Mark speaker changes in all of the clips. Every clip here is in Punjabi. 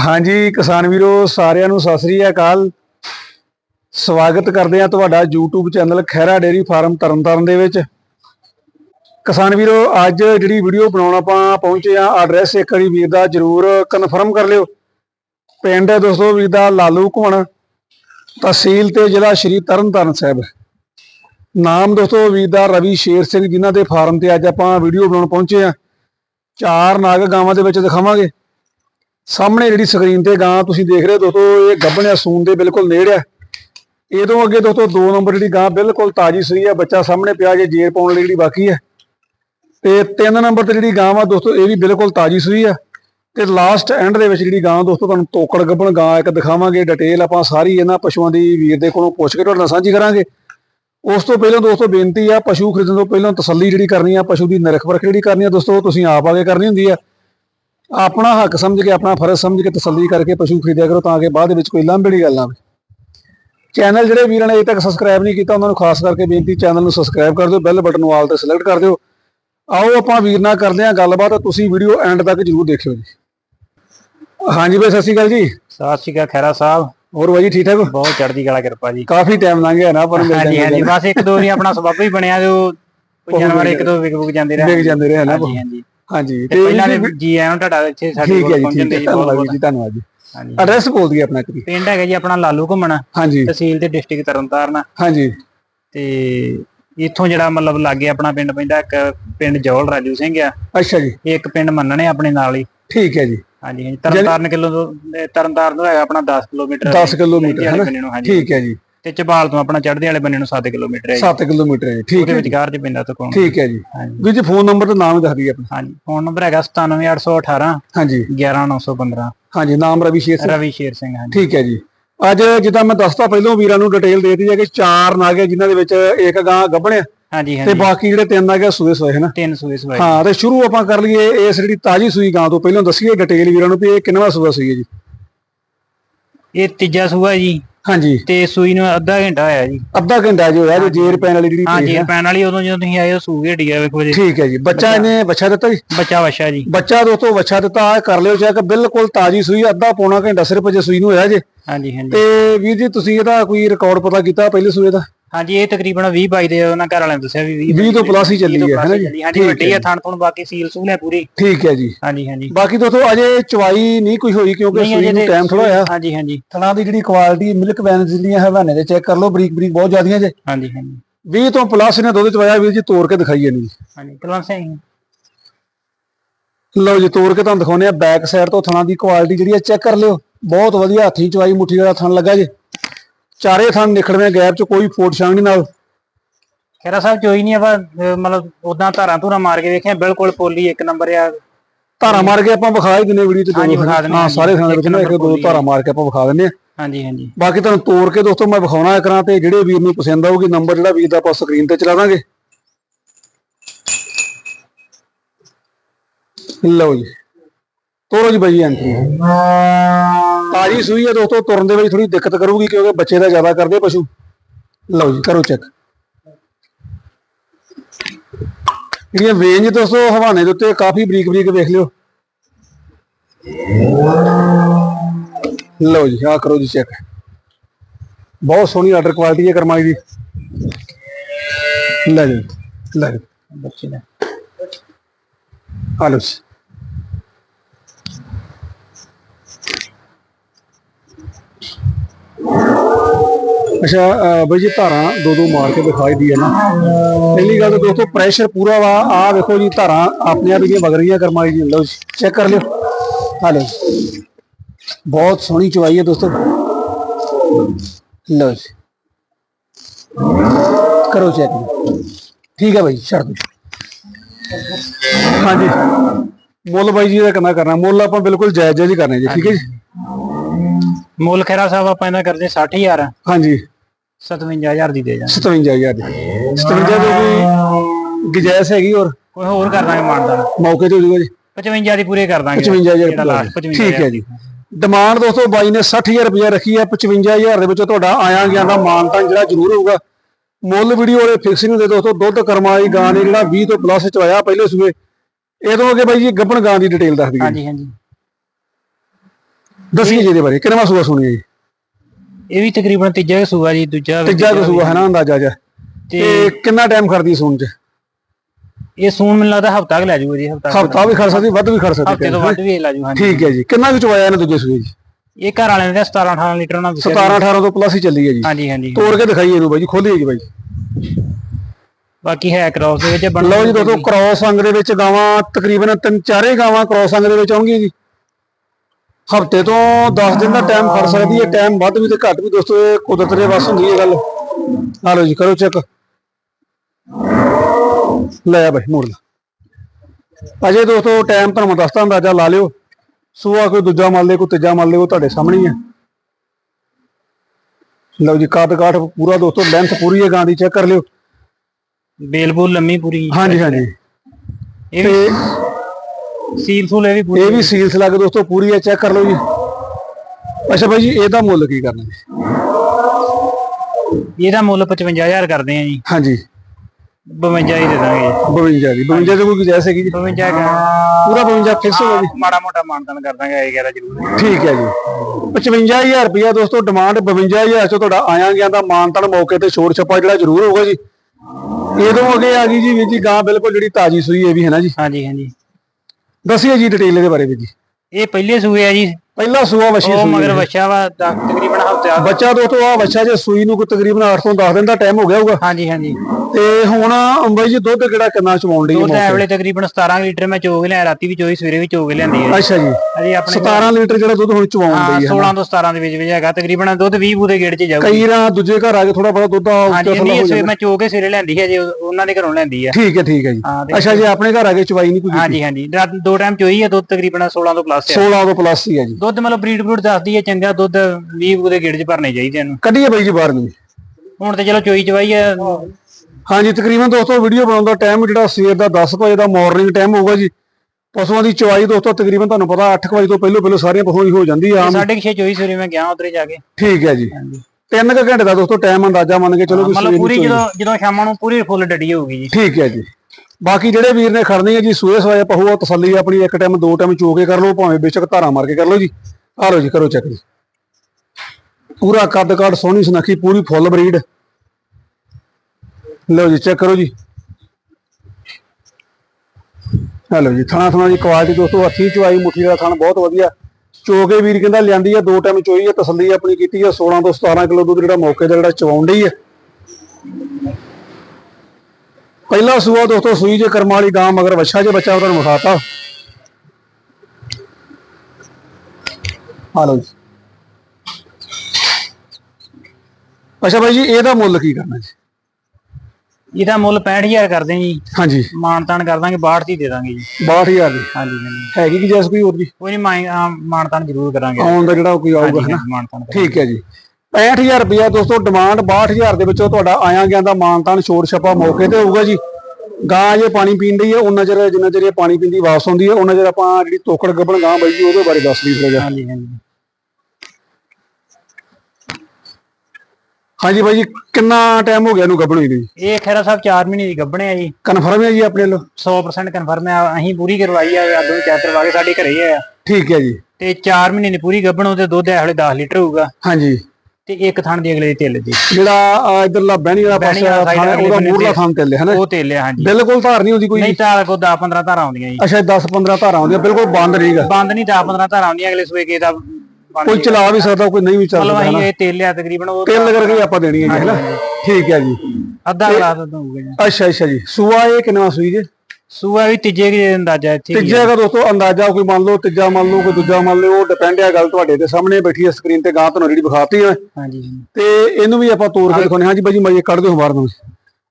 Speaker 1: ਹਾਂਜੀ, ਕਿਸਾਨ ਵੀਰੋ, ਸਾਰਿਆਂ ਨੂੰ ਸਤਿ ਸ੍ਰੀ ਅਕਾਲ। ਸਵਾਗਤ ਕਰਦੇ ਆ ਤੁਹਾਡਾ YouTube channel Khaira dairy farm Tarn Taran ਦੇ ਵਿੱਚ। ਕਿਸਾਨ ਵੀਰੋ, ਅੱਜ ਜਿਹੜੀ ਵੀਡੀਓ ਬਣਾਉਣ ਆਪਾਂ ਪਹੁੰਚੇ ਆ ਐਡਰੈਸ ਇੱਕ ਵਾਰੀ ਵੀਰ ਦਾ ਜਰੂਰ ਕਨਫਰਮ ਕਰ ਲਿਓ। ਪਿੰਡ ਹੈ ਦੋਸਤੋ ਵੀਰ ਦਾ, ਲਾਲੂ ਘੁਣ ਤਹਿਸੀਲ ਤੇ ਜ਼ਿਲ੍ਹਾ ਸ਼੍ਰੀ ਤਰਨਤਾਰਨ ਸਾਹਿਬ। ਨਾਮ ਦੋਸਤੋ ਵੀਰ ਦਾ ਰਵੀ ਸ਼ੇਰ ਸਿੰਘ, ਜਿਨ੍ਹਾਂ ਦੇ ਫਾਰਮ ਤੇ ਅੱਜ ਆਪਾਂ ਵੀਡੀਓ ਬਣਾਉਣ ਪਹੁੰਚੇ ਆ ਚਾਰ ਨਾਗ ਗਾਵਾਂ ਦੇ ਵਿੱਚ ਦਿਖਾਵਾਂਗੇ। ਸਾਹਮਣੇ ਜਿਹੜੀ ਸਕਰੀਨ ਤੇ ਗਾਂ ਤੁਸੀਂ ਦੇਖ ਰਹੇ ਹੋ ਦੋਸਤੋ, ਇਹ ਗੱਭਣਿਆ ਸੂਨ ਦੇ ਬਿਲਕੁਲ ਨੇੜੇ ਹੈ ਇਹ ਤੋਂ ਅੱਗੇ ਦੋਸਤੋ 2 ਨੰਬਰ ਜਿਹੜੀ ਗਾਂ ਬਿਲਕੁਲ ਤਾਜੀ ਸੂਈ ਆ, ਬੱਚਾ ਸਾਹਮਣੇ ਪਿਆ, ਜੇ ਜੇਰ ਪਾਉਣ ਲਈ ਜਿਹੜੀ ਬਾਕੀ ਹੈ ਤੇ 3 ਨੰਬਰ ਤੇ ਜਿਹੜੀ ਗਾਂ ਆ ਦੋਸਤੋ, ਇਹ ਵੀ ਬਿਲਕੁਲ ਤਾਜੀ ਸੂਈ ਆ। ਤੇ ਲਾਸਟ ਐਂਡ ਦੇ ਵਿੱਚ ਜਿਹੜੀ ਗਾਂ ਦੋਸਤੋ, ਤੁਹਾਨੂੰ ਤੋਕੜ ਗੱਭਣ ਗਾਂ ਇੱਕ ਦਿਖਾਵਾਂਗੇ ਡਿਟੇਲ ਆਪਾਂ ਸਾਰੀ ਇਹਨਾਂ ਪਸ਼ੂਆਂ ਦੀ ਵੀਰ ਦੇ ਕੋਲੋਂ ਪੁੱਛ ਕੇ ਤੁਹਾਡੇ ਨਾਲ ਸਾਂਝੀ ਕਰਾਂਗੇ। ਉਸ ਤੋਂ ਪਹਿਲਾਂ ਦੋਸਤੋ, ਬੇਨਤੀ ਆ, ਪਸ਼ੂ ਖਰੀਦਣ ਤੋਂ ਪਹਿਲਾਂ ਤਸੱਲੀ ਜਿਹੜੀ ਕਰਨੀ ਆ, ਪਸ਼ੂ ਦੀ ਨਿਰਖ ਪਰਖ ਜਿਹੜੀ ਕਰਨੀ ਆ ਦੋਸਤੋ ਤੁਸੀਂ ਆਪ ਆ ਕੇ ਕਰਨੀ ਹੁੰਦੀ ਆ। ਆਪਣਾ ਹੱਕ ਸਮਝ ਕੇ ਆਪਣਾ ਫਰਜ਼ ਸਮਝ ਕੇ ਤਸੱਲੀ ਕਰਕੇ ਪਸ਼ੂ ਖਰੀਦਿਆ ਕਰੋ ਤਾਂ ਕਿ ਬਾਅਦ ਦੇ ਵਿੱਚ ਕੋਈ ਲਾਂਭੇ ਦੀ ਗੱਲ ਨਾ ਆਵੇ ਚੈਨਲ ਜਿਹੜੇ ਵੀਰਾਂ ਨੇ ਅਜੇ ਤੱਕ ਸਬਸਕ੍ਰਾਈਬ ਨਹੀਂ ਕੀਤਾ ਉਹਨਾਂ ਨੂੰ ਖਾਸ ਕਰਕੇ ਬੇਨਤੀ ਚੈਨਲ ਨੂੰ ਸਬਸਕ੍ਰਾਈਬ ਕਰ ਦਿਓ ਬੈਲ ਬਟਨ ਨੂੰ ਆਲ ਤੇ ਸਿਲੈਕਟ ਕਰ ਦਿਓ। ਆਓ ਆਪਾਂ ਵੀਰ ਨਾਲ ਕਰਦੇ ਹਾਂ ਗੱਲਬਾਤ ਤੁਸੀਂ ਵੀਡੀਓ ਐਂਡ ਤੱਕ ਜਰੂਰ ਦੇਖਿਓ ਜੀ। ਹਾਂਜੀ ਬਈ ਸਤਿ ਸ਼੍ਰੀ ਅਕਾਲ ਜੀ।
Speaker 2: ਸਤਿ ਸ਼੍ਰੀ ਅਕਾਲ ਖੈਰਾ ਸਾਹਿਬ।
Speaker 1: ਹੋਰ ਬਾਈ ਜੀ ਠੀਕ ਠਾਕ?
Speaker 2: ਬਹੁਤ ਚੜ੍ਹਦੀ ਕਲਾ ਕਿਰਪਾ ਜੀ।
Speaker 1: ਕਾਫੀ ਟਾਈਮ ਲੰਘ ਗਿਆ ਨਾ ਆਪਾਂ ਨੂੰ ਮਿਲ
Speaker 2: ਹਾਂਜੀ ਹਾਂਜੀ ਬਸ ਇੱਕ ਦੋ ਵਾਰੀ ਆਪਣਾ ਸਬੱਬ ਹੀ ਬਣਿਆ ਉਹ ਜਾਨਵਰ ਇੱਕ ਦੋ ਵਿਕ ਵਿਕ ਜਾਂਦੇ ਰਹੇ।
Speaker 1: ਦੇਖ ਜਾਂਦੇ ਰਹੇ ਨਾ
Speaker 2: ਹਾਂਜੀ ਹਾਂਜੀ।
Speaker 1: ਹਾਂਜੀ
Speaker 2: ਤੇ ਪਹਿਲਾਂ ਦੇ ਜੀ ਆਇਆਂ ਤੁਹਾਡਾ ਇੱਥੇ ਸਾਡੇ ਕੋਲ ਪਹੁੰਚਣ ਦੇ
Speaker 1: ਧੰਨਵਾਦ ਜੀ ਧੰਨਵਾਦ ਜੀ। ਐਡਰੈਸ ਬੋਲ ਦਈਏ ਆਪਣਾ ਕਰੀ
Speaker 2: ਪਿੰਡ ਹੈਗਾ ਜੀ ਆਪਣਾ ਲਾਲੂ ਘੁੰਮਣ।
Speaker 1: ਹਾਂਜੀ।
Speaker 2: ਤਹਿਸੀਲ ਤੇ ਡਿਸਟ੍ਰਿਕਟ ਤਰਨਤਾਰਨ।
Speaker 1: ਹਾਂਜੀ।
Speaker 2: ਤੇ ਇੱਥੋਂ ਜਿਹੜਾ ਮਤਲਬ ਲਾਗੇ ਆਪਣਾ ਪਿੰਡ ਪੈਂਦਾ ਇੱਕ ਪਿੰਡ ਜੌਲ ਰਾਜੂ ਸਿੰਘ ਆ।
Speaker 1: ਅੱਛਾ ਜੀ।
Speaker 2: ਇੱਕ ਪਿੰਡ ਮੰਨਣੇ ਆਪਣੇ ਨਾਲ ਹੀ।
Speaker 1: ਠੀਕ ਹੈ ਜੀ।
Speaker 2: ਹਾਂਜੀ ਤਰਨਤਾਰਨ ਕਿਲੋ ਤੋਂ ਤਰਨਤਾਰਨ ਤੋਂ ਹੈਗਾ ਆਪਣਾ 10 ਕਿਲੋਮੀਟਰ।
Speaker 1: 10 ਕਿਲੋਮੀਟਰ ਹੈ ਨਾ ਠੀਕ ਹੈ ਜੀ।
Speaker 2: ਤੇ ਚਬਾਲ ਤੋਂ ਆਪਣਾ ਚੜ੍ਹਦੇ ਵਾਲੇ ਬੰਨੇ ਨੂੰ 7 ਕਿਲੋਮੀਟਰ ਹੈ ਜੀ।
Speaker 1: 7 ਕਿਲੋਮੀਟਰ ਹੈ ਜੀ ਠੀਕ
Speaker 2: ਉਹਦੇ
Speaker 1: ਹੈ ਜੀ,
Speaker 2: ਵਿਚਕਾਰ ਚ ਪਿੰਡਾਂ ਤੋਂ ਕੋਲ।
Speaker 1: ਠੀਕ ਹੈ ਜੀ।
Speaker 2: ਹਾਂਜੀ।
Speaker 1: ਵੀਰ ਜੀ ਫੋਨ ਨੰਬਰ ਤੇ ਨਾਮ ਦੱਸ ਦਈਏ ਆਪਣਾ।
Speaker 2: ਹਾਂਜੀ ਫੋਨ ਨੰਬਰ ਹੈਗਾ 97818
Speaker 1: ਹਾਂਜੀ।
Speaker 2: 11915
Speaker 1: ਹਾਂਜੀ ਨਾਮ ਰਵੀ ਸ਼ੇਰ ਸਿੰਘ।
Speaker 2: ਰਵੀ ਸ਼ੇਰ ਸਿੰਘ ਹਾਂਜੀ।
Speaker 1: ਠੀਕ ਹੈ ਜੀ। ਅੱਜ ਜਿੱਦਾਂ ਮੈਂ ਦੱਸਤਾ ਪਹਿਲਾਂ ਵੀਰਾਂ ਨੂੰ ਡਿਟੇਲ ਦੇ ਦਿੱਤੀ ਹੈ ਕਿ ਚਾਰ ਨਾਗ ਜਿਨ੍ਹਾਂ ਦੇ ਵਿੱਚ ਇੱਕ ਗਾਂ ਗੱਭਣਿਆ।
Speaker 2: ਹਾਂਜੀ
Speaker 1: ਤੇ
Speaker 2: ਹਾਂਜੀ।
Speaker 1: ਬਾਕੀ ਜਿਹੜੇ ਤਿੰਨ ਨਾਗ ਸੂਏ ਸੋਏ ਹੈ ਨਾ?
Speaker 2: ਤਿੰਨ ਸੂਏ ਸਵਾਈ
Speaker 1: ਹਾਂ ਤੇ ਸ਼ੁਰੂ ਆਪਾਂ ਕਰ ਲਈਏ ਇਸ ਜਿਹੜੀ ਤਾਜੀ ਸੂਈ ਗਾਂ ਤੋਂ। ਪਹਿਲਾਂ ਦੱਸੀਏ ਡਿਟੇਲ ਵੀਰਾਂ ਨੂੰ ਵੀ ਇਹ ਕਿੰਨਵਾ ਸੂਆ ਸੂਈ ਹੈ ਜੀ।
Speaker 2: ਇਹ ਤੀਜਾ ਸੂਆ ਜੀ।
Speaker 1: ਹਾਂਜੀ।
Speaker 2: ਤੇ ਸੂਈ ਨੂੰ ਅੱਧਾ ਘੰਟਾ ਹੋਇਆ ਜੀ।
Speaker 1: ਅੱਧਾ ਘੰਟਾ ਜੋ ਹੈ ਜੋ ਜੇਰ ਪੈਣ ਵਾਲੀ ਜਿਹੜੀ
Speaker 2: ਹਾਂ
Speaker 1: ਪਈ
Speaker 2: ਜੀ
Speaker 1: ਹੈ।
Speaker 2: ਪੈਣ ਵਾਲੀ ਉਦੋਂ ਜਦੋਂ ਤੁਸੀਂ ਆਏ ਹੋ ਸੂ ਘੇੜੀ ਆ ਵੇਖੋ ਜੀ।
Speaker 1: ਠੀਕ ਹੈ ਜੀ। ਬੱਚਾ ਇਹਨੇ ਬੱਚਾ ਦਿੱਤਾ ਜੀ?
Speaker 2: ਬੱਚਾ ਵਛਾ ਜੀ।
Speaker 1: ਬੱਚਾ ਦੋਸਤੋ ਬੱਚਾ ਦਿੱਤਾ ਆਹ ਕਰ ਲਿਓ ਚੈੱਕ। ਬਿਲਕੁਲ ਤਾਜੀ ਸੂਈ ਅੱਧਾ ਪੌਣਾ ਘੰਟਾ ਸਿਰਫ ਜੇ ਸੂਈ ਨੂੰ ਹੋਇਆ ਜੇ।
Speaker 2: ਹਾਂਜੀ ਹਾਂਜੀ।
Speaker 1: ਤੇ ਵੀਰ ਜੀ ਤੁਸੀਂ ਇਹਦਾ ਕੋਈ ਰਿਕਾਰਡ ਪਤਾ ਕੀਤਾ ਪਹਿਲੇ ਸੂਏ ਦਾ?
Speaker 2: ਹਾਂਜੀ ਇਹ ਤਕਰੀਬਨ 20 ਬਾਈ ਦੇ ਉਹਨਾਂ ਘਰ ਵਾਲਿਆਂ ਨੇ ਦੱਸਿਆ ਵੀ 20
Speaker 1: 20 ਤੋਂ plus ਹੀ ਚੱਲੀ ਹੈ,
Speaker 2: plus
Speaker 1: ਹੈ ਨਾ
Speaker 2: ਹੀ
Speaker 1: ਜੀ?
Speaker 2: ਚੱਲੀ। ਹਾਂਜੀ ਵੱਡੀ
Speaker 1: ਹੈ
Speaker 2: ਥਣ ਥਣ ਬਾਕੀ ਸੀਲ ਸੂਲ ਹੈ ਪੂਰੀ।
Speaker 1: ਠੀਕ ਹੈ ਜੀ।
Speaker 2: ਹਾਂਜੀ ਹਾਂਜੀ।
Speaker 1: ਬਾਕੀ ਦੋਸਤੋ ਅਜੇ ਚਵਾਈ ਨਹੀਂ ਕੋਈ ਹੋਈ ਕਿਉਂਕਿ ਸੂਈ ਨੂੰ ਟਾਈਮ ਥੋੜਾ ਹੋਇਆ
Speaker 2: ਹਾਂਜੀ ਹਾਂਜੀ।
Speaker 1: ਥਣਾ ਦੀ ਜਿਹੜੀ ਕੁਆਲਿਟੀ ਮਿਲਕ ਵੈਨਸ ਦੀਆਂ ਹਵਾਨੇ ਦੇ ਚੈੱਕ ਕਰ ਲਓ ਬਰੀਕ ਬਰੀਕ ਬਹੁਤ ਜ਼ਿਆਦੀਆਂ ਜੇ।
Speaker 2: ਹਾਂਜੀ ਹਾਂਜੀ।
Speaker 1: 20 ਤੋਂ ਪਲੱਸ ਨੇ ਦੁੱਧ ਚਵਾਇਆ ਵੀਰ ਜੀ ਤੋੜ ਕੇ ਦਿਖਾਈਏ ਨਹੀਂ
Speaker 2: ਹਾਂਜੀ ਕਲਵੰਤ ਸਿੰਘ
Speaker 1: ਲਓ ਜੀ ਤੋੜ ਕੇ ਤੁਹਾਨੂੰ ਦਿਖਾਉਂਦੇ ਆ ਬੈਕ ਸਾਈਡ ਤੋਂ ਥਣਾ ਦੀ ਕੁਆਲਿਟੀ ਜਿਹੜੀ ਹੈ ਚੈੱਕ ਕਰ ਲਿਓ। ਬਹੁਤ ਵਧੀਆ ਹੱਥੀ ਚਵਾਈ ਮੁੱਠੀ ਵਾਲਾ ਥਣ ਲੱਗਾ ਜੇ। ਚਾਰੇ ਥਣ ਨਿਖੜਵੇਂ ਗੈਪ ਚ ਕੋਈ ਫੋਟ ਛਾਂਗ ਨਹੀਂ ਨਾਲ।
Speaker 2: ਖੈਰਾ ਸਾਹਿਬ ਚੋਈ ਨਹੀਂ ਆਪਾਂ ਅਹ ਮਤਲਬ ਉਦਾਂ ਧਾਰਾਂ ਧੂਰਾਂ ਮਾਰ ਕੇ ਵੇਖਿਆ ਬਿਲਕੁਲ ਪੋਲੀ ਇੱਕ ਨੰਬਰ ਆ।
Speaker 1: ਧਾਰਾ ਮਾਰ ਕੇ ਆਪਾਂ ਵਿਖਾ ਹੀ ਦਿੰਨੇ ਵੀਡੀਓ ਚ
Speaker 2: ਹਾਂਜੀ,
Speaker 1: ਦੋ
Speaker 2: ਵਿਖਾ ਦਿੰਦੇ
Speaker 1: ਹਾਂ
Speaker 2: ਹਾਂ
Speaker 1: ਸਾਰੇ ਥਾਣੇ ਵਿੱਚ ਨਾ
Speaker 2: ਇੱਕ
Speaker 1: ਇੱਕ ਦੋ
Speaker 2: ਨੰਬਰ
Speaker 1: ਧਾਰਾ ਮਾਰ ਕੇ ਆਪਾਂ ਵਿਖਾ ਦਿੰਨੇ ਆ
Speaker 2: ਹਾਂਜੀ ਹਾਂਜੀ।
Speaker 1: ਬਾਕੀ ਤੁਹਾਨੂੰ ਤੋੜ ਕੇ ਦੋਸਤੋ ਮੈਂ ਵਿਖਾਉਣਾ ਕਰਾਂ ਤੇ ਜਿਹੜੇ ਵੀਰ ਨੂੰ ਪਸੰਦ ਆਊਗੀ ਨੰਬਰ ਜਿਹੜਾ ਵੀਰ ਦਾ ਆਪਾਂ ਸਕਰੀਨ ਤੇ ਚਲਾ ਦਾਂਗੇ। ਲਓ ਜੀ। ਤੋਰੋ ਜੀ ਬਾਈ ਐਂਟਰੀ ਤਾਜੀ ਸੂਈ ਹੈ ਦੋਸਤੋ ਤੁਰਨ ਦੇ ਵਿੱਚ ਥੋੜੀ ਦਿੱਕਤ ਕਰੂਗੀ ਕਿਉਂਕਿ ਬੱਚੇ ਦਾ ਜ਼ਿਆਦਾ ਕਰਦੇ ਪਸ਼ੂ। ਲਓ ਜੀ, ਕਰੋ ਚੈੱਕ ਜਿਹੜੀਆਂ ਵੇਂਜ ਦੋਸਤੋ ਹਵਾਨੇ ਦੇ ਉੱਤੇ ਕਾਫੀ ਬਰੀਕ ਬਰੀਕ ਵੇਖ ਲਿਓ। ਲਓ ਜੀ ਆ ਕਰੋ ਜੀ ਚੈੱਕ ਬਹੁਤ ਸੋਹਣੀ ਆਰਡਰ ਕੁਆਲਿਟੀ ਹੈ ਕਰਮਾਈ ਦੀ। ਲੈ ਜੀ, ਲੈ
Speaker 2: ਬੱਚੇ ਦਾ
Speaker 1: ਆ ਜੀ। ਅੱਛਾ, ਅਹ ਬਈ ਜੀ ਧਾਰਾਂ ਦੋ ਦੋ ਮਾਰ ਕੇ ਦਿਖਾਈ ਦੀ ਹੈ ਨਾ। ਪਹਿਲੀ ਗੱਲ ਤਾਂ ਦੋਸਤੋ ਪ੍ਰੈਸ਼ਰ ਪੂਰਾ ਵਾ। ਆ ਵੇਖੋ ਜੀ, ਧਾਰਾਂ ਆਪਣੇ ਆਪ ਹੀ ਵਗ ਰਹੀਆਂ ਕਰਮਾਈ ਜੀ ਲਓ ਚੈੱਕ ਕਰ ਲਿਓ। ਆ ਲਓ ਜੀ। ਬਹੁਤ ਸੋਹਣੀ ਚਵਾਈ ਹੈ ਦੋਸਤੋ। ਲਓ ਜੀ। ਕਰੋ ਚੈੱਕ ਠੀਕ ਹੈ ਭਾਈ ਛੱਡ ਦਿਓ। ਹਾਂਜੀ। ਮੁੱਲ ਬਾਈ ਜੀ ਦਾ ਕਿੰਨਾ ਕਰਨਾ? ਮੁੱਲ ਆਪਾਂ ਬਿਲਕੁਲ ਜਾਇਜ਼ ਜਾਇਜ਼ ਹੀ ਕਰਨੇ ਜੀ, ਠੀਕ ਹੈ ਜੀ।
Speaker 2: ਮੁੱਲ ਖੈਰਾ ਸਾਹਿਬ ਆਪਾਂ ਇਹਨਾਂ ਕਰਦੇ 60000
Speaker 1: ਹਾਂਜੀ।
Speaker 2: 57000 ਦੀ ਦੇ ਜਾਂ
Speaker 1: 57000 ਦੀ। 57 ਦੀ ਕੋਈ ਗੁੰਜਾਇਸ਼ ਹੈਗੀ ਔਰ
Speaker 2: ਕੋਈ ਹੋਰ ਕਰ ਦਾਂਗੇ ਮਾਨਦਾਰ
Speaker 1: ਮੌਕੇ ਤੇ ਹੋ ਜੂਗਾ ਜੀ।
Speaker 2: 55 ਦੀ ਪੂਰੇ ਕਰ ਦਾਂਗੇ।
Speaker 1: 55000
Speaker 2: ਜਿਹੜਾ ਲਾਸਟ 55
Speaker 1: ਠੀਕ ਹੈ ਜੀ। ਡਿਮਾਂਡ ਦੋਸਤੋ ਬਾਈ ਨੇ 60000 ਰੁਪਏ ਰੱਖੀ ਹੈ। 55000 ਦੇ ਵਿੱਚੋਂ ਤੁਹਾਡਾ ਆਇਆ ਗਿਆ ਦਾ ਮਾਨਤਾਨ ਜਿਹੜਾ ਜ਼ਰੂਰ ਹੋਊਗਾ। ਮੁੱਲ ਵੀਡੀਓ ਵਾਲੇ ਫਿਕਸਿੰਗ ਦੇ ਦੋਸਤੋ। ਦੁੱਧ ਕਰਮਾਈ ਗਾਂ ਨੇ ਜਿਹੜਾ 20 ਤੋਂ ਪਲੱਸ ਚ ਆਇਆ ਪਹਿਲੇ ਸੂਏ। ਇਹ ਤੋਂ ਅੱਗੇ ਬਾਈ ਜੀ ਗੱਬਣ ਗਾਂ ਦੀ ਡਿਟੇਲ ਦੱਸ ਦਈਏ।
Speaker 2: ਹਾਂਜੀ ਹਾਂਜੀ।
Speaker 1: ਦੱਸੀਏ ਜੀ ਇਹਦੇ ਬਾਰੇ ਕਿੰਨਾ ਸੂਆ ਸੁਣੀ ਹੈ ਜੀ?
Speaker 2: ਇਹ ਵੀ ਤਕਰੀਬਨ ਤੀਜਾ ਸੂਆ ਜੀ ਦੂਜਾ
Speaker 1: ਤੀਜਾ ਕੁ ਸੂਆ ਹੈ ਨਾ ਅੰਦਾਜ਼ਾ ਜਾ
Speaker 2: ਤੇ
Speaker 1: ਕਿੰਨਾ ਟਾਈਮ ਖੜਦੀ ਸੂਣ ਚ?
Speaker 2: ਇਹ ਸੂਣ ਮੈਨੂੰ ਲੱਗਦਾ ਹਫਤਾ ਕੁ ਲੈ ਜਾਊਗਾ ਜੀ ਹਫਤਾ
Speaker 1: ਹਫਤਾ ਵੀ ਖੜ ਸਕਦੀ ਵੱਧ ਵੀ ਖੜ ਸਕਦੀ
Speaker 2: ਹਫ਼ਤੇ ਤੋਂ ਵੱਧ ਵੀ ਲੈ ਜਾਊ ਹਾਂਜੀ।
Speaker 1: ਠੀਕ ਹੈ ਜੀ। ਕਿੰਨਾ ਕੁ ਚਵਾਇਆ ਇਹਨੇ ਦੂਜੇ ਸੂਏ ਜੀ?
Speaker 2: ਇਹ ਘਰ ਵਾਲਿਆਂ ਨੇ 17 18 ਲੀਟਰ ਉਹਨਾਂ ਨੂੰ
Speaker 1: 17 18 ਤੋਂ ਪਲੱਸ ਹੀ ਚੱਲੀ ਹੈ ਜੀ।
Speaker 2: ਹਾਂਜੀ ਹਾਂਜੀ
Speaker 1: ਤੋੜ ਕੇ ਦਿਖਾਈਏ ਇਹਨੂੰ ਬਾਈ ਜੀ ਖੋਲੀਏ ਜੀ ਬਾਈ
Speaker 2: ਬਾਕੀ ਹੈ ਕ੍ਰਾਸ ਦੇ ਵਿੱਚ ਬਣ
Speaker 1: ਲਓ ਜੀ ਦੋਸਤੋ ਕ੍ਰੋਸ ਅੰਗ ਦੇ ਵਿੱਚ ਗਾਵਾਂ ਤਕਰੀਬਨ ਤਿੰਨ ਚਾਰੇ ਗਾਵਾਂ ਕ੍ਰੋਸ ਅੰਗ ਦੇ ਵਿੱਚ ਆਉਣਗੀਆਂ ਜੀ। ਹਫ਼ਤੇ ਤੋਂ 10 ਦਿਨ ਦਾ ਟਾਈਮ ਖੜ ਸਕਦੀ ਹੈ ਟਾਈਮ ਵੱਧ ਵੀ ਤੇ ਘੱਟ ਵੀ ਦੋਸਤੋ ਇਹ ਕੁਦਰਤ ਦੇ ਵੱਸ ਹੁੰਦੀ ਹੈ ਗੱਲ। ਆ ਲਓ ਜੀ ਕਰੋ ਚੈੱਕ ਲੈ ਆ ਬਾਈ ਮੋੜ ਲਾ। ਅਜੇ ਦੋਸਤੋ ਟਾਈਮ ਤੁਹਾਨੂੰ ਦੱਸਦਾ ਅੰਦਾਜ਼ਾ ਲਾ ਲਿਓ। ਸੂਆ ਕੋਈ ਦੂਜਾ ਮੰਨ ਲੇ ਕੋਈ ਤੀਜਾ ਮੰਨ ਲੇ ਉਹ ਤੁਹਾਡੇ ਸਾਹਮਣੇ ਹੀ ਲਓ ਜੀ ਕੱਦ ਕਾਠ ਪੂਰਾ ਦੋਸਤੋ ਲੈਂਥ ਪੂਰੀ ਹੈ ਗਾਂ ਦੀ ਚੈੱਕ ਕਰ ਲਿਓ।
Speaker 2: ਬੇਲਬੂਲ ਲੰਮੀ ਪੂਰੀ।
Speaker 1: ਹਾਂਜੀ ਹਾਂਜੀ।
Speaker 2: ਇਹ ਸੀਲ ਸੂਲ ਇਹ ਵੀ ਪੂਰੀ
Speaker 1: ਇਹ ਵੀ ਸੀਲਸ ਲੱਗ ਦੋਸਤੋ ਪੂਰੀ ਹੈ ਚੈੱਕ ਕਰ ਲਓ ਜੀ। ਅੱਛਾ ਭਾਈ ਜੀ ਇਹਦਾ ਮੁੱਲ ਕੀ ਕਰਨਾ ਜੀ?
Speaker 2: ਇਹਦਾ ਮੁੱਲ 55000 ਕਰਦੇ ਆ ਜੀ।
Speaker 1: ਹਾਂਜੀ।
Speaker 2: 52 ਹੀ ਦੇ ਦਾਂਗੇ।
Speaker 1: 52 ਜੀ 52 ਤੇ ਕੋਈ ਗੁੰਜਾਇਸ਼ ਹੈਗੀ ਜੀ?
Speaker 2: 52 ਹੈਗਾ
Speaker 1: ਪੂਰਾ 52 ਫਿਕਸ ਹੋਗਾ ਜੀ।
Speaker 2: ਮਾੜਾ ਮੋਟਾ ਮਾਨਤਨ ਕਰ ਦਾਂਗੇ ਇਹ ਕਹਿਰਾ ਜ਼ਰੂਰ।
Speaker 1: ਠੀਕ ਹੈ ਜੀ। 55000 ਰੁਪਇਆ ਦੋਸਤੋ ਡਿਮਾਂਡ 52000 ਚੋਂ ਤੁਹਾਡਾ ਆਇਆ ਗਿਆ ਦਾ ਮਾਨਤਨ ਮੌਕੇ ਤੇ ਛੋੜ ਛੱਪਾ ਜਿਹੜਾ ਜ਼ਰੂਰ ਹੋਊਗਾ ਜੀ। ਇਹਦੋਂ ਅੱਗੇ ਆ ਗਈ ਜੀ ਵੀਰ ਜੀ ਗਾਂ ਬਿਲਕੁਲ ਜਿਹੜੀ ਤਾਜੀ ਸੂਈ ਹੈ ਵੀ ਹੈ ਨਾ ਜੀ।
Speaker 2: ਹਾਂਜੀ ਹਾਂਜੀ।
Speaker 1: ਦੱਸਿਏ ਜੀ ਡਿਟੇਲ ਇਹਦੇ ਬਾਰੇ ਵੀ ਜੀ।
Speaker 2: ਇਹ ਪਹਿਲੇ ਸੂਏ ਆ ਜੀ।
Speaker 1: ਪਹਿਲਾ ਸੂਆ ਵਸ਼ੀ
Speaker 2: ਉਹ
Speaker 1: ਸੂਈ
Speaker 2: ਮਗਰ
Speaker 1: ਹੈ।
Speaker 2: ਬੱਚਾ ਵਾ ਤਕਰੀਬਨ ਹਫ਼ਤੇ
Speaker 1: ਬੱਚਾ ਦੋਸਤੋ ਆ ਬੱਚਾ ਜੇ ਸੂਈ ਨੂੰ ਕੋਈ ਤਕਰੀਬਨ 8 ਤੋਂ 10 ਦਿਨ ਦਾ ਟਾਈਮ ਹੋ ਗਿਆ ਹੋਊਗਾ।
Speaker 2: ਹਾਂਜੀ ਹਾਂਜੀ।
Speaker 1: ਤੇ ਹੁਣ ਅੰਬਾਈ ਜੀ ਦੁੱਧ ਕਿਹੜਾ ਕਿੰਨਾ ਚਵਾਉਣ ਲਈ
Speaker 2: ਦੁੱਧ ਐ ਵੇਲੇ ਤਕਰੀਬਨ 17 ਲੀਟਰ ਮੈਂ ਚੋਗ ਲਿਆ ਰਾਤੀ ਵੀ ਚੋਈ ਸਵੇਰੇ ਵੀ ਚੋਗ ਲਿਆਂਦੀ ਹੈ
Speaker 1: ਅੱਛਾ ਜੀ।
Speaker 2: ਅਜੇ ਆਪਣੇ
Speaker 1: 17 ਲੀਟਰ ਜਿਹੜਾ ਦੁੱਧ ਹੁਣ ਚਵਾਉਣ
Speaker 2: ਹਾਂ
Speaker 1: ਹੈ
Speaker 2: 16 ਤੋਂ 17 ਦੇ ਵਿੱਚ ਵਿੱਚ ਹੈਗਾ ਤਕਰੀਬਨ ਦੁੱਧ 20 ਬੂਦੇ ਗੇੜ ਚ ਜਾਊ
Speaker 1: ਕਈ ਰਾਂ ਦੂਜੇ ਘਰ ਆ ਕੇ ਥੋੜਾ ਬਹੁਤਾ ਦੁੱਧ ਆ
Speaker 2: ਹਾਂਜੀ
Speaker 1: ਉੱਤੇ ਥੱਲੇ
Speaker 2: ਨਹੀਂ
Speaker 1: ਹੋ
Speaker 2: ਸਵੇਰੇ
Speaker 1: ਜਾਂਦਾ।
Speaker 2: ਮੈਂ ਚੋ ਕੇ ਸਵੇਰੇ ਲੈਂਦੀ ਹੈ ਜੇ ਉਹਨਾਂ ਦੇ ਘਰੋਂ ਲੈਂਦੀ ਆ।
Speaker 1: ਠੀਕ ਹੈ ਠੀਕ ਹੈ ਜੀ।
Speaker 2: ਹਾਂ ਤੇ
Speaker 1: ਅੱਛਾ ਜੀ ਆਪਣੇ ਘਰ ਆ ਕੇ ਚਵਾਈ ਨਹੀਂ ਕੋਈ ਕੀਤੀ
Speaker 2: ਹਾਂਜੀ ਹਾਂਜੀ। ਰਾਤ ਦੋ ਟਾਈਮ ਚੋਈ ਹੈ ਦੁੱਧ ਤਕਰੀਬਨ 16 ਤੋਂ ਪਲੱਸ ਹੈ
Speaker 1: 16 ਤੋਂ ਪਲੱਸ ਹੀ ਹੈ ਜੀ।
Speaker 2: ਦੁੱਧ ਮਤਲਬ ਬਰੀਡ ਬਰੂਡ ਦੱਸਦੀ ਹੈ ਚੰਗਾ ਦੁੱਧ 20 ਬੂਦੇ ਗੇੜ ਚ ਭਰਨੇ ਚਾਹੀਦੇ ਇਹਨੂੰ।
Speaker 1: ਕੱਢੀਏ ਬਾਈ ਜੀ ਬਾਹਰ ਨੂੰ
Speaker 2: ਹੁਣ ਤੇ ਚਲੋ ਚੋਈ ਚਵਾਈ ਹੈ
Speaker 1: ਹਾਂਜੀ ਤਕਰੀਬਨ ਦੋਸਤੋ ਵੀਡੀਓ ਬਣਾਉਣ ਦਾ ਟਾਈਮ ਜਿਹੜਾ ਸਵੇਰ ਦਾ 10 ਵਜੇ ਦਾ ਮਾਰਨਿੰਗ ਟਾਈਮ ਹੋਊਗਾ ਜੀ। ਪਸ਼ੂਆਂ ਦੀ ਚਵਾਈ ਦੋਸਤੋ ਤਕਰੀਬਨ ਤੁਹਾਨੂੰ ਪਤਾ 8 ਵਜੇ ਤੋਂ ਪਹਿਲਾਂ ਪਹਿਲਾਂ ਸਾਰੀਆਂ ਪਸ਼ੂਆਂ ਦੀ ਹੋ ਜਾਂਦੀ ਆ ਆਮ।
Speaker 2: ਸਾਢੇ ਕੁ ਛੇ ਚੋਈ ਸਵੇਰੇ ਮੈਂ ਗਿਆ ਉਧਰੇ ਜਾ ਕੇ।
Speaker 1: ਠੀਕ ਹੈ ਜੀ। ਤਿੰਨ ਕੁ ਘੰਟੇ ਦਾ ਦੋਸਤੋ ਟਾਈਮ ਅੰਦਾਜ਼ਾ ਮੰਨ ਕੇ ਚਲੋ ਵੀ
Speaker 2: ਮਤਲਬ
Speaker 1: ਸਵੇਰ
Speaker 2: ਪੂਰੀ
Speaker 1: ਚੋਈ।
Speaker 2: ਜਦੋਂ ਜਦੋਂ ਸ਼ਾਮਾਂ ਨੂੰ ਪੂਰੀ ਫੁੱਲ ਡੱਡੀ ਹੋਊਗੀ ਜੀ।
Speaker 1: ਠੀਕ ਹੈ ਜੀ। ਬਾਕੀ ਜਿਹੜੇ ਵੀਰ ਨੇ ਖੜਨੀ ਹੈ ਜੀ, ਸੂਏ ਸਵਾਏ ਪਹੂ ਤਸੱਲੀ ਆਪਣੀ, ਇੱਕ ਟਾਈਮ ਦੋ ਟਾਈਮ ਚੋ ਕੇ ਕਰ ਲਓ, ਭਾਵੇਂ ਬੇਸ਼ੱਕ ਧਾਰਾ ਮਾਰ ਕੇ ਕਰ ਲਓ ਜੀ। ਆ ਲਓ ਜੀ, ਕਰੋ ਚੈੱਕ ਜੀ। ਪੂਰਾ ਕੱਦ ਕਾਠ, ਸੋਹਣੀ ਸੁਨੱਖੀ, ਪੂਰੀ ਫੁੱਲ ਬਰੀਡ। ਲਓ ਜੀ ਚੈੱਕ ਕਰੋ ਜੀ। ਹੈਲੋ ਜੀ, ਥਣਾ ਥਣਾ ਦੀ ਕੁਆਲਿਟੀ ਦੋਸਤੋ, ਹੱਥੀ ਚੁਆਈ ਮੁੱਠੀ ਦਾ ਥਾਣ ਬਹੁਤ ਵਧੀਆ। ਚੋਕੇ ਵੀਰ ਕਹਿੰਦਾ ਲਿਆਂਦੀ ਆ, ਦੋ ਟਾਈਮ ਚੋਈ ਆ, ਤਸੱਲੀ ਆਪਣੀ ਕੀਤੀ ਆ 16 ਤੋਂ 17 ਕਿਲੋ ਦੁੱਧ ਜਿਹੜਾ ਮੌਕੇ ਦਾ ਜਿਹੜਾ ਚਵਾਉਣ ਡਈ ਆ। ਪਹਿਲਾ ਸੂਆ ਦੋਸਤੋ ਸੂਈ ਜੇ ਕਰਮ ਵਾਲੀ ਗਾਂ ਮਗਰ ਵੱਛਾ ਜੇ ਬੱਚਾ ਤੁਹਾਨੂੰ ਵਿਖਾਤਾ। ਹਾਲੋ ਜੀ। ਅੱਛਾ ਭਾਈ ਜੀ ਇਹਦਾ ਮੁੱਲ ਕੀ ਕਰਨਾ ਜੀ?
Speaker 2: ਇਹਦਾ ਮੁੱਲ 65000 ਕਰਦੇ ਜੀ।
Speaker 1: ਹਾਂਜੀ।
Speaker 2: ਮਾਨਤਾਨ ਕਰ ਦਾਂਗੇ 62 ਦੀ ਦੇ ਦਾਂਗੇ ਜੀ।
Speaker 1: 62000 ਦੀ?
Speaker 2: ਹਾਂਜੀ ਹਾਂਜੀ।
Speaker 1: ਹੈਗੀ ਕਿ ਜੈਸ ਕੋਈ ਹੋਰ ਜੀ?
Speaker 2: ਕੋਈ ਨਹੀਂ ਮਾਨਤਾਨ ਜ਼ਰੂਰ ਕਰਾਂਗੇ।
Speaker 1: ਆਉਣ ਦਾ ਜਿਹੜਾ ਕੋਈ ਆਊਗਾ
Speaker 2: ਮਾਨਤਾਨ
Speaker 1: ਠੀਕ ਹੈ ਜੀ। 65000 ਰੁਪਇਆ ਦੋਸਤੋ ਡਿਮਾਂਡ 62000 ਦੇ ਵਿੱਚੋਂ ਤੁਹਾਡਾ ਆਇਆ ਗਿਆ ਦਾ ਮਾਨਤਾਨ ਛੋੜ ਛਪਾ ਮੌਕੇ ਤੇ ਹੋਊਗਾ ਜੀ। ਗਾਂ ਜੇ ਪਾਣੀ ਪੀਣ ਦੀ ਹੈ ਉਹਨਾਂ ਚਿਰ ਜਿੰਨਾ ਚਿਰ ਇਹ ਪਾਣੀ ਪੀਂਦੀ ਵਾਪਸ ਆਉਂਦੀ ਹੈ ਉਹਨਾਂ ਚਿਰ ਆਪਾਂ ਜਿਹੜੀ ਤੋਕੜ ਗੱਬਣ ਗਾਂ ਬਾਈ ਜੀ ਉਹਦੇ ਬਾਰੇ ਦੱਸ ਦੀ ਥੋੜਾ ਜਿਹਾ।
Speaker 2: ਹਾਂਜੀ ਹਾਂਜੀ।
Speaker 1: ਜੀ ਕਿੰਨਾ ਟਾਈਮ ਹੋ ਗਿਆ ਇਹਨੂੰ ਗੱਬਣ ਹੋਈ ਨੂੰ ਜੀ?
Speaker 2: ਇਹ ਖੈਰਾ ਸਾਹਿਬ 4 ਮਹੀਨੇ ਦੀ ਗੱਭਣੇ ਆ ਜੀ।
Speaker 1: ਕਨਫਰਮ ਹੈ ਜੀ ਆਪਣੇ ਲੋ
Speaker 2: 100% ਕਨਫਰਮ ਹੈ ਅਸੀਂ ਪੂਰੀ ਕਰਵਾਈ ਆ ਆਦੂ ਚੈੱਕ ਕਰਵਾ ਕੇ ਸਾਡੇ ਘਰੇ ਹੀ ਆ।
Speaker 1: ਠੀਕ ਹੈ ਜੀ।
Speaker 2: ਤੇ 4 ਮਹੀਨੇ ਦੀ ਪੂਰੀ ਗੱਭਣ ਉਹਦੇ ਦੁੱਧ ਇਹ ਵੇਲੇ 10 ਲੀਟਰ ਹੋਊਗਾ।
Speaker 1: ਹਾਂਜੀ।
Speaker 2: ਤੇ ਇੱਕ ਥਣ ਦੀ ਅਗਲੇ ਦੀ ਤਿੱਲ ਦੀ।
Speaker 1: ਜਿਹੜਾ ਇਧਰਲਾ ਬਹਿਣੀ ਵਾਲਾ ਪਾਸੇ
Speaker 2: ਵਾਲਾ side
Speaker 1: ਥਾਂ ਹੈ,
Speaker 2: ਅਗਲੇ
Speaker 1: ਉਹਦਾ ਮੂਰਲਾ ਥਾਂ ਤੇ ਹੈ ਨਾ
Speaker 2: ਉਹ ਤਿੱਲ ਆ ਹਾਂਜੀ।
Speaker 1: ਬਿਲਕੁਲ ਧਾਰ ਨਹੀਂ ਹੁੰਦੀ ਕੋਈ।
Speaker 2: ਨਹੀਂ ਤਾਂ ਕੋ 10 15 ਧਾਰਾਂ ਆਉਂਦੀਆਂ ਜੀ।
Speaker 1: ਅੱਛਾ 10 15 ਧਾਰਾਂ ਆਉਂਦੀਆਂ ਬਿਲਕੁਲ ਬੰਦ ਨਹੀਂਗਾ
Speaker 2: ਬੰਦ ਨਹੀਂ 10 15 ਧਾਰਾਂ ਆਉਂਦੀਆਂ ਅਗਲੇ ਸੂਏ ਕੇ ਦਾ
Speaker 1: ਕੋਈ। ਚਲਾ ਵੀ ਸਕਦਾ ਕੋਈ ਨਹੀਂ ਵੀ ਚੱਲ
Speaker 2: ਮਤਲਬ ਅਸੀਂ
Speaker 1: ਹੈ ਨਾ
Speaker 2: ਇਹ ਤਿੱਲ ਆ ਤਕਰੀਬਨ ਉਹ
Speaker 1: ਤੇਲ ਕਰਕੇ ਹੀ ਆਪਾਂ ਦੇਣੀ ਹੈ ਜੀ ਹੈ ਨਾ ਠੀਕ ਹੈ ਜੀ।
Speaker 2: ਅੱਧਾ ਗਲਾਸ ਦੁੱਧ ਹੋਊਗਾ ਜੀ।
Speaker 1: ਅੱਛਾ ਅੱਛਾ ਜੀ। ਸੂਆ ਇਹ ਕਿੰਨਾ ਸੂਈ ਜੇ?
Speaker 2: ਸੂਆ ਵੀ ਤੀਜੇ ਦੇ ਅੰਦਾਜ਼ਾ ਇੱਥੇ ਹੀ।
Speaker 1: ਤੀਜਾ ਦਾ ਦੋਸਤੋ ਅੰਦਾਜ਼ਾ ਕੋਈ ਮੰਨ ਲਓ ਤੀਜਾ ਮੰਨ ਲਓ ਕੋਈ ਦੂਜਾ ਮੰਨ ਲਓ ਉਹ ਡਿਪੈਂਡ ਹੈ ਗੱਲ ਤੁਹਾਡੇ ਤੇ ਸਾਹਮਣੇ ਬੈਠੀ ਹੈ ਸਕਰੀਨ ਤੇ ਗਾਂ ਤੁਹਾਨੂੰ ਜਿਹੜੀ ਵਿਖਾਤੀ ਹੈ
Speaker 2: ਹਾਂਜੀ ਹਾਂਜੀ।
Speaker 1: ਤੇ ਇਹਨੂੰ ਵੀ ਆਪਾਂ ਤੋੜ ਕੇ ਦਿਖਾਉਣੇ ਹਾਂ। ਜੀ ਬਾਈ ਜੀ ਮੈਂ ਕੱਢ ਦਿਓ ਬਾਹਰ ਨੂੰ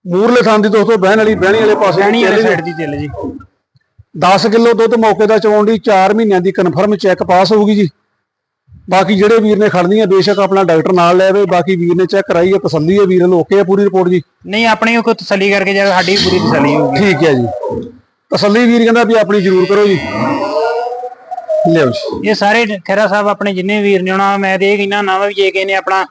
Speaker 1: ਮੂਰਲੇ ਥਾਂ ਦੀ ਦੋਸਤੋ ਬਹਿਣ ਵਾਲੀ ਬਹਿਣੀ ਵਾਲੇ ਪਾਸੇ
Speaker 2: ਬਹਿਣੀ ਵਾਲੇ ਸਾਈਡ ਦੀ ਤਿੱਲ ਜੀ।
Speaker 1: 10 ਕਿਲੋ ਦੁੱਧ ਮੌਕੇ ਦਾ ਚਵਾਉਣ ਦੀ 4 ਮਹੀਨਿਆਂ ਦੀ ਕਨਫਰਮ ਚੈੱਕ ਪਾਸ ਹੋਊਗੀ ਜੀ। ਬਾਕੀ ਜਿਹੜੇ ਵੀਰ ਨੇ ਖੜਨੀ ਹੈ ਬੇਸ਼ੱਕ ਆਪਣਾ ਡਾਕਟਰ ਨਾਲ ਲੈ ਆਵੇ ਬਾਕੀ ਵੀਰ ਨੇ ਚੈੱਕ ਕਰਾਈ ਹੈ ਤਸੱਲੀ ਹੈ ਵੀਰ ਨੂੰ ਓਕੇ ਹੈ ਪੂਰੀ ਰਿਪੋਰਟ ਜੀ?
Speaker 2: ਨਹੀਂ ਆਪਣੀ ਕੋਈ ਤਸੱਲੀ ਕਰਕੇ ਜਾ ਸਾਡੀ ਵੀ ਪੂਰੀ ਤਸੱਲੀ ਹੋਊਗੀ।
Speaker 1: ਠੀਕ ਹੈ ਜੀ। ਤਸੱਲੀ ਵੀਰ ਕਹਿੰਦਾ ਵੀ ਆਪਣੀ ਜ਼ਰੂਰ ਕਰੋ ਜੀ। ਲਿਓ ਜੀ।
Speaker 2: ਇਹ ਸਾਰੇ ਖੈਰਾ ਸਾਹਿਬ ਆਪਣੇ ਜਿੰਨੇ ਵੀਰ ਨੇ ਉਹਨਾਂ ਮੈਂ ਤੇ ਇਹ ਕਹਿੰਦਾ ਨਾ ਵੀ ਜੇ ਕਿਸੇ ਨੇ ਆਪਣਾ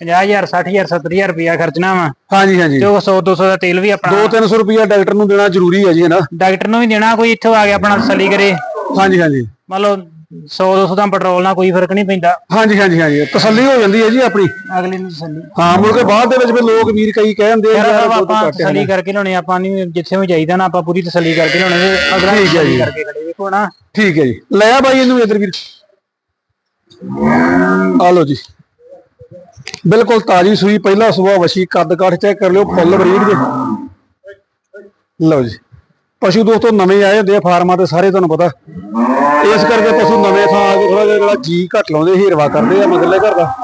Speaker 2: 50000 60000 70000 ਰੁਪਇਆ ਖਰਚਣਾ ਵਾ
Speaker 1: ਹਾਂਜੀ ਹਾਂਜੀ।
Speaker 2: ਤੇ ਉਹ 100 200 ਦਾ ਤੇਲ ਵੀ ਆਪਣਾ
Speaker 1: 2-300 ਰੁਪਇਆ ਡਾਕਟਰ ਨੂੰ ਦੇਣਾ ਜ਼ਰੂਰੀ ਹੈ ਜੀ ਹੈ ਨਾ?
Speaker 2: ਡਾਕਟਰ ਨੂੰ ਵੀ ਦੇਣਾ ਕੋਈ ਇੱਥੋਂ ਆ ਕੇ ਆਪਣਾ ਤਸੱਲੀ ਕਰੇ।
Speaker 1: ਹਾਂਜੀ ਹਾਂਜੀ।
Speaker 2: ਮੰਨ ਲਓ 100 200 ਦਾ ਪੈਟਰੋਲ ਨਾਲ ਕੋਈ ਫ਼ਰਕ ਨਹੀਂ ਪੈਂਦਾ।
Speaker 1: ਹਾਂਜੀ ਹਾਂਜੀ ਹਾਂਜੀ। ਤਸੱਲੀ ਹੋ ਜਾਂਦੀ ਹੈ ਜੀ ਆਪਣੀ।
Speaker 2: ਅਗਲੇ ਨੂੰ ਤਸੱਲੀ।
Speaker 1: ਹਾਂ ਮੁੜ ਕੇ ਬਾਅਦ ਦੇ ਵਿੱਚ ਫਿਰ ਲੋਕ ਵੀਰ ਕਈ ਕਹਿੰਦੇ
Speaker 2: ਫਿਰ
Speaker 1: ਯਾਰ
Speaker 2: ਆਪਾਂ
Speaker 1: ਘੱਟ
Speaker 2: ਤਸੱਲੀ ਕਰਕੇ ਲਾਉਣੇ ਆਪਾਂ ਨਹੀਂ ਜਿੱਥੇ ਵੀ ਜਾਈਦਾ ਨਾ ਆਪਾਂ ਪੂਰੀ ਤਸੱਲੀ ਕਰਕੇ ਲਾਉਣੇ ਤੇ ਅਗਲਾ
Speaker 1: ਠੀਕ ਹੈ ਜੀ।
Speaker 2: ਕਰਕੇ ਖੜੇ ਵੇਖੋ ਨਾ।
Speaker 1: ਠੀਕ ਹੈ ਜੀ। ਲੈ ਆ ਬਾਈ ਇਹਨੂੰ ਇਧਰ ਵੀਰ। ਆ ਲਓ ਜੀ। ਬਿਲਕੁਲ ਤਾਜੀ ਸੂਈ ਪਹਿਲਾ ਸੂਆ ਵਸ਼ੀ ਕੱਦ ਕਾਠ ਚੈੱਕ ਕਰ ਲਿਓ ਫੁੱਲ ਬਰੀਡ ਜੇ ਲਓ ਜੀ। ਪਸ਼ੂ ਦੋਸਤੋ ਨਵੇਂ ਆਏ ਹੁੰਦੇ ਆ ਫਾਰਮਾਂ ਤੇ ਸਾਰੇ ਤੁਹਾਨੂੰ ਪਤਾ। ਇਸ ਕਰਕੇ ਪਸ਼ੂ ਨਵੇਂ ਥਾਂ ਆ ਕੇ ਥੋੜਾ ਜਿਹਾ ਜਿਹੜਾ ਜੀ ਘੱਟ ਲਾਉਂਦੇ ਹੀਰਵਾ ਕਰਦੇ ਆ ਮਗਰਲੇ ਘਰ ਦਾ।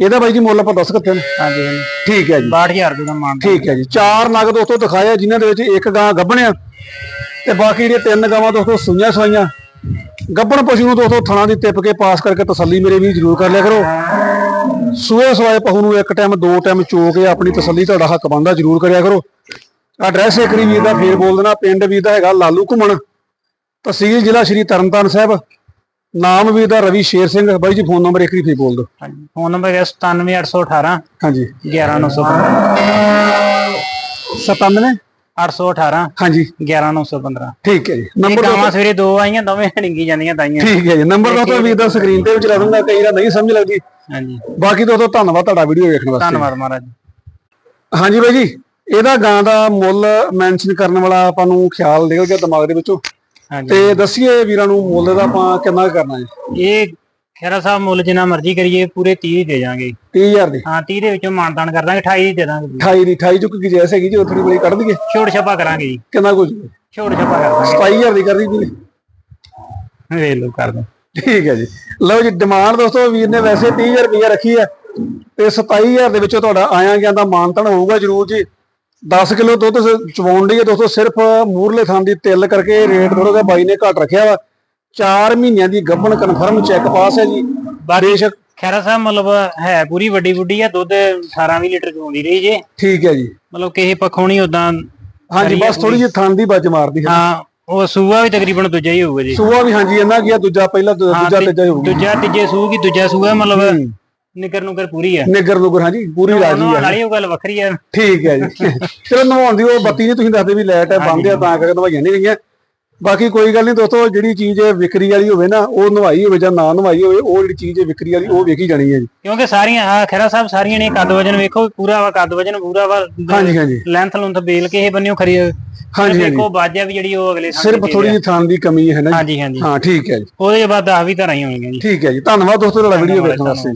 Speaker 1: ਇਹਦਾ ਬਾਈ ਜੀ ਮੁੱਲ ਆਪਾਂ ਦੱਸ ਕਿੱਥੇ ਨੇ?
Speaker 2: ਹਾਂਜੀ ਹਾਂਜੀ।
Speaker 1: ਠੀਕ ਹੈ ਜੀ।
Speaker 2: 62000 ਰੁਪਏ ਦਾ ਮਾਨ
Speaker 1: ਠੀਕ ਹੈ ਜੀ। ਚਾਰ ਨਗ ਦੋਸਤੋ ਦਿਖਾਇਆ ਜਿਨ੍ਹਾਂ ਦੇ ਵਿੱਚ ਇੱਕ ਗਾਂ ਗੱਭਣਿਆ ਤੇ ਬਾਕੀ ਜਿਹੜੇ ਤਿੰਨ ਗਾਵਾਂ ਦੋਸਤੋ ਸੂਈਆਂ ਸਵਾਈਆਂ। ਗੱਭਣ ਪਸ਼ੂ ਨੂੰ ਦੋਸਤੋ ਥਣਾ ਦੀ ਟਿੱਪ ਕੇ ਪਾਸ ਕਰਕੇ ਤਸੱਲੀ ਮੇਰੇ ਵੀ ਜ਼ਰੂਰ ਕਰ ਲਿਆ ਕਰੋ। ਸੂਏ ਸਵਾਏ ਪਸ਼ੂ ਨੂੰ ਇੱਕ ਟਾਈਮ ਦੋ ਟਾਈਮ ਚੋ ਕੇ ਆਪਣੀ ਤਸੱਲੀ ਤੁਹਾਡਾ ਹੱਕ ਬਣਦਾ ਜ਼ਰੂਰ ਕਰਿਆ ਕਰੋ। ਐਡਰੈਸ ਏਕਰੀ ਵੀਰ ਦਾ ਫੇਰ ਬੋਲ ਦੇਣਾ ਪਿੰਡ ਵੀਰ ਦਾ ਹੈਗਾ ਲਾਲੂ ਘੁੰਮਣ। ਤਹਿਸੀਲ ਜ਼ਿਲ੍ਹਾ ਸ਼੍ਰੀ ਤਰਨਤਾਰਨ ਸਾਹਿਬ। ਨਾਮ ਵੀਰ ਦਾ ਰਵੀ ਸ਼ੇਰ ਸਿੰਘ ਬਾਈ ਜੀ ਫੋਨ ਨੰਬਰ ਏਕਰੀ ਫੇਰ ਬੋਲ ਦਿਓ।
Speaker 2: ਹਾਂਜੀ ਫੋਨ ਨੰਬਰ ਹੈ 97818
Speaker 1: ਹਾਂਜੀ।
Speaker 2: 11915
Speaker 1: 97
Speaker 2: 818
Speaker 1: ਹਾਂਜੀ।
Speaker 2: 11915
Speaker 1: ਠੀਕ ਹੈ ਜੀ। ਨੰਬਰ
Speaker 2: ਗਾਵਾਂ ਸਵੇਰੇ ਦੋ ਆਈਆਂ ਦੋਵੇਂ ਡਿੰਗੀ ਜਾਂਦੀਆਂ ਤਾਈਆਂ।
Speaker 1: ਠੀਕ ਹੈ ਜੀ। ਨੰਬਰ ਦੋਸਤੋ ਵੀਰ ਦਾ ਸਕਰੀਨ ਤੇ ਵੀ ਚਲਾ ਦੂੰਗਾ ਕਈ ਵਾਰ ਨਹੀਂ ਸਮਝ ਲੱਗਦੀ।
Speaker 2: ਹਾਂਜੀ।
Speaker 1: ਬਾਕੀ ਦੋਸਤੋ ਧੰਨਵਾਦ ਤੁਹਾਡਾ ਵੀਡੀਓ ਵੇਖਣ ਵਾਸਤੇ।
Speaker 2: ਧੰਨਵਾਦ ਮਹਾਰਾਜ।
Speaker 1: ਹਾਂਜੀ ਬਾਈ ਜੀ। ਇਹਦਾ ਗਾਂ ਦਾ ਮੁੱਲ ਮੈਂਸ਼ਨ ਕਰਨ ਵਾਲਾ ਆਪਾਂ ਨੂੰ ਖਿਆਲ ਨਿਕਲ ਗਿਆ ਦਿਮਾਗ ਦੇ ਵਿੱਚੋਂ। ਤੇ ਦੱਸੀਏ ਵੀਰਾਂ ਨੂੰ ਮੁੱਲ ਦਾ ਆਪਾਂ ਕਿੰਨਾ ਕਰਨਾ ਹੈ
Speaker 2: ਇਹ ਖੈਰਾ ਸਾਹਿਬ ਮੁੱਲ ਜਿੰਨਾ ਮਰਜ਼ੀ ਕਰੀਏ ਪੂਰੇ 30 ਹੀ ਦੇ ਜਾਾਂਗੇ
Speaker 1: 30000 ਦੀ।
Speaker 2: ਹਾਂ 30 ਦੇ ਵਿੱਚੋਂ ਮਾਨਤਾਨ ਕਰ ਦਾਂਗੇ 28 ਹੀ ਦੇ ਦਾਂਗੇ।
Speaker 1: 28 ਦੀ 28 ਚੁੱਕ ਕੀ ਜੈਸ ਹੈਗੀ ਜੀ ਉਹ ਥੋੜੀ ਬੜੀ ਕੱਢ ਦਈਏ।
Speaker 2: ਛੋੜ ਛਪਾ ਕਰਾਂਗੇ ਜੀ।
Speaker 1: ਕਿੰਨਾ ਕੁਝ
Speaker 2: ਛੋੜ ਛਪਾ ਕਰ ਦਾਂਗੇ।
Speaker 1: 27000 ਦੀ ਕਰ ਦੀ ਵੀਰੇ
Speaker 2: ਵੇਖ ਲਓ ਕਰ ਦੋ।
Speaker 1: ਠੀਕ ਹੈ ਜੀ। ਲਓ ਜੀ ਡਿਮਾਂਡ ਦੋਸਤੋ ਵੀਰ ਨੇ ਵੈਸੇ 30000 ਰੁਪਏ ਰੱਖੀ ਹੈ। ਤੇ 27000 ਦੇ ਵਿੱਚੋਂ ਤੁਹਾਡਾ ਆਇਆ ਗਿਆ ਦਾ ਮਾਨਤਨ ਹੋਊਗਾ ਜਰੂਰ ਜੀ। 10 ਕਿਲੋ ਦੁੱਧ ਚਵਾਉਣ ਲਈ ਦੋਸਤੋ ਸਿਰਫ ਮੂਰਲੇ ਥਾਂ ਦੀ ਤਿਲ ਕਰਕੇ ਰੇਟ ਥੋੜਾ ਜਿਹਾ ਬਾਈ ਨੇ ਘੱਟ ਰੱਖਿਆ ਵਾ। 4 ਮਹੀਨਿਆਂ ਦੀ ਗੱਭਣ ਕਨਫਰਮ ਚੈੱਕ ਪਾਸ ਹੈ ਜੀ। ਬੇਸ਼ੱਕ
Speaker 2: ਖੈਰਾ ਸਾਹਿਬ ਮਤਲਬ ਹੈ ਪੂਰੀ ਵੱਡੀ ਬੁੱਢੀ ਆ ਦੁੱਧ 18 20 ਲੀਟਰ ਚੋਂਦੀ ਰਹੀ ਜੇ।
Speaker 1: ਠੀਕ ਹੈ ਜੀ।
Speaker 2: ਮਤਲਬ ਕਿਸੇ ਪੱਖੋਂ ਨਹੀਂ ਉਦਾਂ
Speaker 1: ਹਾਂਜੀ ਬਸ ਥੋੜੀ ਜਿਹੀ ਥਾਂ ਦੀ ਬੱਜ ਮਾਰਦੀ ਹੈ।
Speaker 2: ਹਾਂ ਉਹ ਸੂਆ ਵੀ ਤਕਰੀਬਨ ਦੂਜਾ ਹੀ ਹੋਊਗਾ ਜੀ।
Speaker 1: ਸੂਆ ਵੀ ਹਾਂਜੀ ਇਹਨਾਂ ਗਿਆ ਦੂਜਾ ਪਹਿਲਾ ਦੂਜਾ ਤੀਜਾ ਹੋਊਗਾ।
Speaker 2: ਦੂਜਾ ਤੀਜੇ ਸੂ ਕੀ ਦੂਜਾ ਸੂਆ ਮਤਲਬ
Speaker 1: ਹੂੰ।
Speaker 2: ਨਿਕਰ ਨੁਕਰ ਪੂਰੀ ਆ।
Speaker 1: ਨਿੱਗਰ ਨੁਗਰ ਹਾਂਜੀ ਪੂਰੀ ਰਾਜੀ ਹੈ
Speaker 2: ਵਾਲੀ ਉਹ ਗੱਲ ਵੱਖਰੀ ਆ।
Speaker 1: ਠੀਕ ਹੈ ਜੀ। ਚਲੋ ਨਵਾਉਣ ਦੀ ਉਹ ਬੱਤੀ ਨਹੀਂ ਤੁਸੀਂ ਦੱਸਦੇ ਵੀ ਲਾਈਟ ਹੈ ਬੰਦ ਆ ਤਾਂ ਕਰਕੇ ਨਵਾਈਆਂ ਨਹੀਂ ਗਈਆਂ। ਬਾਕੀ ਕੋਈ ਗੱਲ ਨਹੀਂ ਦੋਸਤੋ ਜਿਹੜੀ ਚੀਜ਼ ਵਿਕਰੀ ਵਾਲੀ ਹੋਵੇ ਨਾ ਉਹ ਨਵਾਈ ਹੋਵੇ ਜਾਂ ਨਾ ਨਵਾਈ ਹੋਵੇ ਉਹ ਜਿਹੜੀ ਚੀਜ਼ ਵਿਕਰੀ ਵਾਲੀ ਉਹ ਵੇਖੀ ਜਾਣੀ ਹੈ ਜੀ।
Speaker 2: ਕਿਉਂਕਿ ਸਾਰੀਆਂ ਆ ਖੈਰਾ ਸਾਹਿਬ ਸਾਰੀਆਂ ਨੇ ਕੱਦ ਵਜਨ ਵੇਖੋ ਪੂਰਾ ਵਾ ਕੱਦ ਵਜਨ ਪੂਰਾ ਵਾ
Speaker 1: ਹਾਂਜੀ ਹਾਂਜੀ।
Speaker 2: ਲੈਂਥ ਲੁੰਥ ਬੇਲ ਕਿਸੇ ਬੰਨਿਓ ਖਰੀ
Speaker 1: ਹਾਂਜੀ ਹਾਂਜੀ।
Speaker 2: ਵੇਖੋ ਬਾਜਾ ਵੀ ਜਿਹੜੀ ਉਹ ਅਗਲੇ
Speaker 1: ਸਿਰਫ ਥੋੜੀ ਜਿਹੀ ਥਾਂ ਦੀ ਕਮੀ ਹੈ ਨਾ ਜੀ।
Speaker 2: ਹਾਂਜੀ ਹਾਂਜੀ।
Speaker 1: ਹਾਂ ਠੀਕ ਹੈ ਜੀ।
Speaker 2: ਉਹਦੇ ਬਾਅਦ 10 ਵੀ ਧਾਰਾਂ ਹੀ ਹੋਣਗੀਆਂ ਜੀ।
Speaker 1: ਠੀਕ ਹੈ ਜੀ। ਧੰਨਵਾਦ ਦੋਸਤੋ ਤੁਹਾਡਾ ਵੀਡੀਓ ਵੇਖਣ ਵਾਸਤੇ